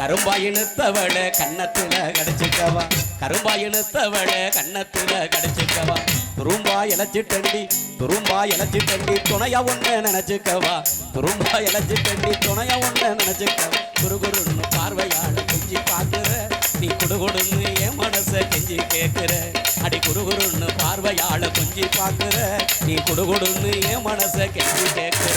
கரும்பாயினுத்தவள கண்ணத்துல கடிச்சுக்கவா. கரும்பாயினுத்தவள கண்ணத்துல கடிச்சுக்கவா. துரும்பா இழைச்சிட்டண்டி துரும்பா இழைச்சிட்டண்டி துணையா ஒண்ணு நினைச்சுக்கவா. துரும்பா இழைச்சிட்டண்டி துணையா ஒண்ணு நினைச்சுக்கவா. குருகுருன்னு பார்வையாட குஞ்சி பாக்குற நீ குடுகுடுன்னு என் மனச கெஞ்சி கேக்குற அடி குறுகுறுன்னு பார்வையாள குஞ்சி பாக்குற நீ குடுகுடுன்னு என் மனச கெஞ்சி கேக்குற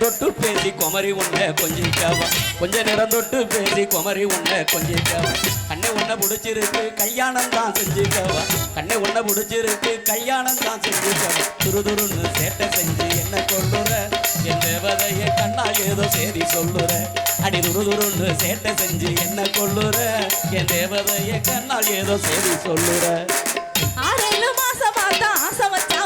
நேரம் தொட்டு பேசி குமரி உன்னை கொஞ்சிக்காவா. கொஞ்ச நேரம் தொட்டு பேசி குமரி உன்னை கொஞ்சிக்காவா. கண்ணை உன்னை பிடிச்சிருக்கு கல்யாணம் தான் செஞ்சுக்கவா. கண்ணை உன்னை பிடிச்சிருக்கு கல்யாணம் தான் செஞ்சுக்கவா. துரு துருன்னு சேட்டை செஞ்சு என்ன கொள்ளுற என் தேவதைய கண்ணா ஏதோ சேதி சொல்லுற. அடி துரு துருன்னு சேட்டை செஞ்சு என்ன கொள்ளுற என் தேவதைய கண்ணால் ஏதோ சேதி சொல்லுற. ஆறேழு மாசம் பார்த்தா ஆசை வச்சா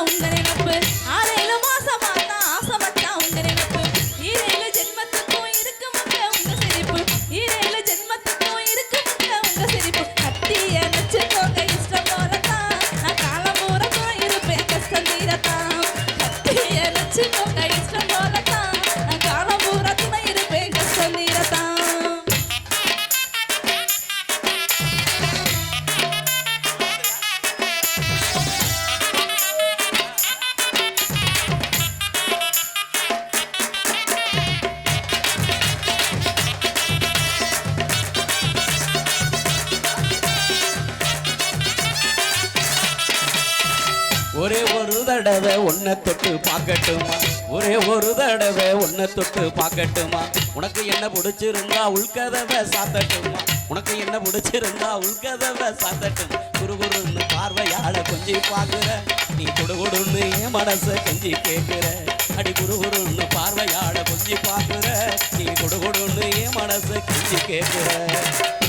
ஒரே ஒரு தடவை ஒன்ன தொட்டு பார்க்கட்டுமா? ஒரே ஒரு தடவை ஒன்ன தொட்டு பார்க்கட்டுமா? உனக்கு என்ன பிடிச்சிருந்தா உள்கதவை சாத்தட்டுமா? உனக்கு என்ன பிடிச்சிருந்தா உள்கதவை சாத்தட்டும்? குறுகுறுன்னு பார்வையால கொஞ்சி பார்க்குற. நீ குடுகுடுன்னு என் மனசை கஞ்சி கேட்குற. அடி குறுகுறுன்னு பார்வையால கொஞ்சி பார்க்குற. நீ குடுகுடுன்னு என் மனசை கஞ்சி கேட்குற.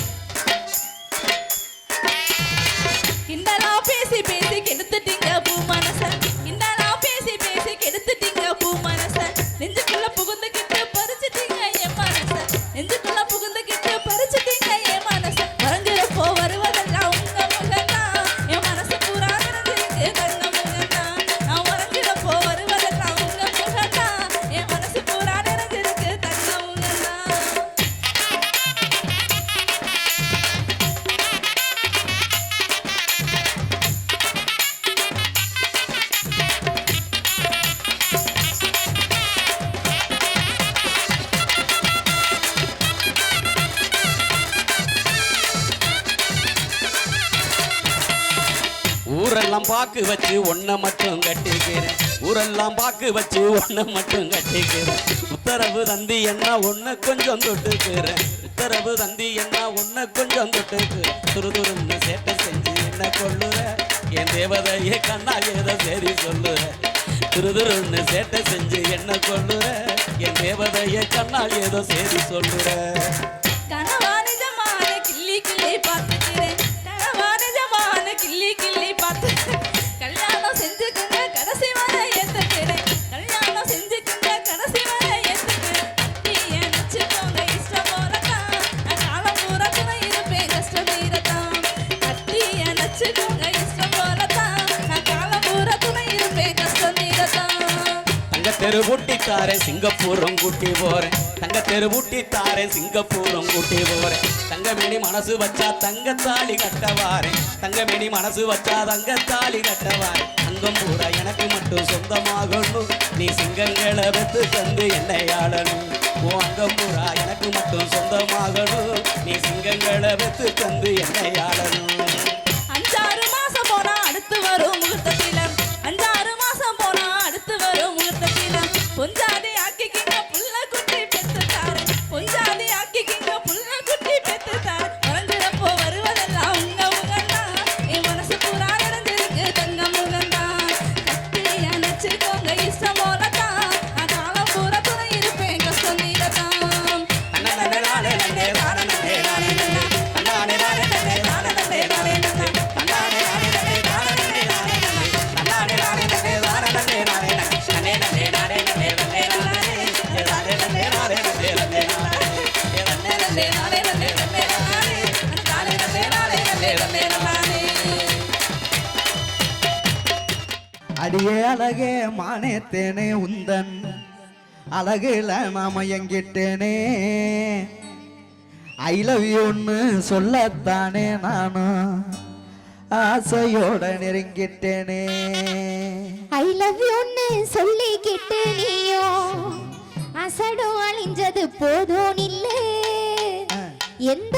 ஊரெல்லாம் பாக்கு வச்சு ஒன்ன மட்டும் கட்டிக்கிறேன். ஊரெல்லாம் பாக்கு வச்சு ஒன்ன மட்டும் கட்டிக்கிறேன். உத்தரவு தந்தி என்ன ஒன்ன கொஞ்சம் தொட்டுக்கிறேன். உத்தரவு தந்தி என்ன ஒன்ன கொஞ்சம் தொட்டுக்கு துருதுருன்னு சேட்டை செஞ்சு என்ன கொள்ளுற என் தேவதையே கண்ணா ஏதோ சரி சொல்லுற? துருதுருன்னு சேட்டை செஞ்சு என்ன கொள்ளுற என் தேவதையே கண்ணா ஏதோ சரி சொல்லுற? தாரேன் சிங்கப்பூரும் கூட்டி போறேன். தங்க தெரு பூட்டி தாரேன் சிங்கப்பூரும் கூட்டி போறேன். தங்கமேனி மனசு வச்சா தங்க தாலி கட்டவாரேன் தங்கமேனி மனசு வச்சா தங்க தாலி கட்டவாரேன் தங்கம் பூரா எனக்கு மட்டும் சொந்தமாகணும். நீ சிங்கங்களை வெத்து தந்து என்னை ஆளணும். உன் அங்கம் பூரா எனக்கு மட்டும் சொந்தமாகணும். நீ சிங்கங்களை வெத்து தந்து என்னை ஆளணும். அடியே அழகே மானேத்தேனே உந்தன். அழகுல நாம எங்கிட்டேனே ஐ லவ் யூன்னு சொல்லத்தானே நானும் ஆசையோட நெருங்கிட்டேனே. ஐ லவ் யூன்னு சொல்லிக்கிட்டு அசடும் அழிஞ்சது போதும் இல்லை. எந்த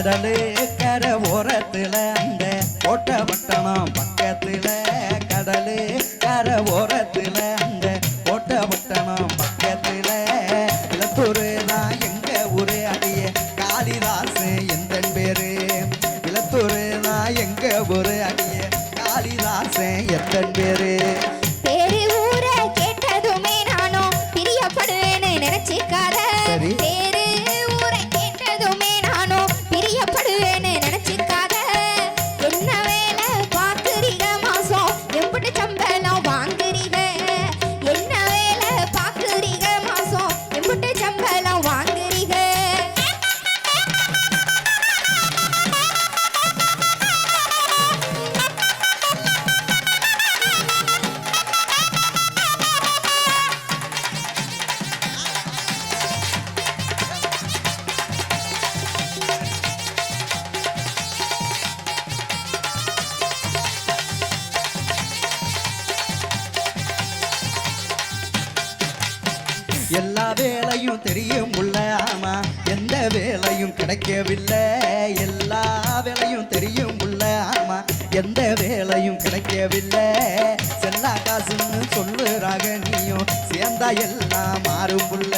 கடலு கரை ஓரத்துல அந்த கோட்டை பட்டணம் பக்கத்துல கடலு கரை ஓரத்துல அந்த கோட்டை பட்டணம் பக்கத்துல. இளத்தூர் தான் எங்க ஊரு அடிய காளிதாசு எந்த பேரு. இளத்தூர் தான் எங்க ஊரு அடிய காளிதாசு எந்த பேரு. எல்லா வேலையும் தெரியும் உள்ள ஆமா எந்த வேலையும் கிடைக்கவில்லை. எல்லா வேலையும் தெரியும் உள்ள ஆமா எந்த வேலையும் கிடைக்கவில்லை. செல்லா காசுன்னு சொல்லுறாக நீயும். சேர்ந்தா எல்லாம் மாறும் புள்ள.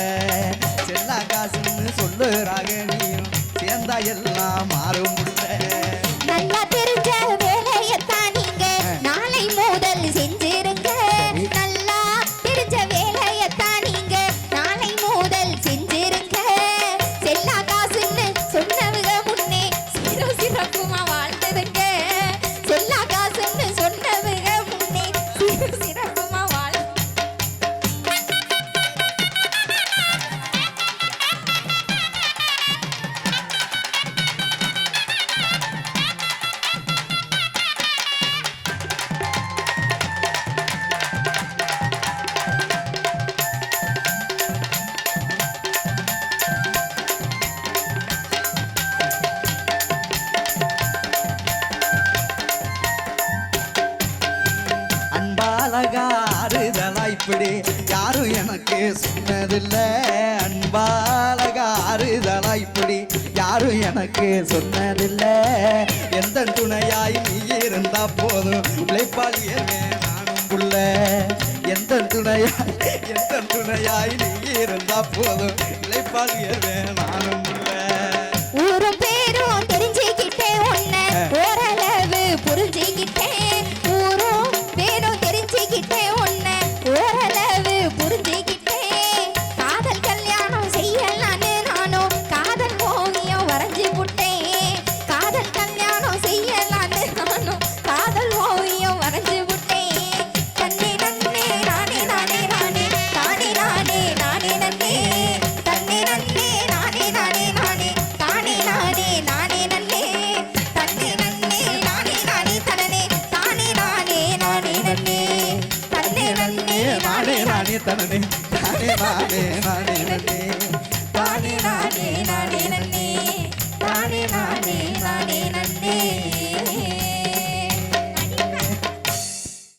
எனக்கு சொன்னதில்ல. அன்பாலகா ஆறுதலா இப்படி யாரும் எனக்கு சொன்னதில்ல. எந்த துணையாய் நீ இருந்தா போதும். உழைப்பாளியவே நானும் புள்ள. எந்த துணையாய் எந்த துணையாய் நீ இருந்தா போதும். உழைப்பாளியவே நானும் புள்ள. ஊரும் பேரும் தெரிஞ்சுக்கிட்டே உன்ன. ஓரளவு புரிஞ்சுக்கிட்டேன். தனனே தானே நானே நானே நானே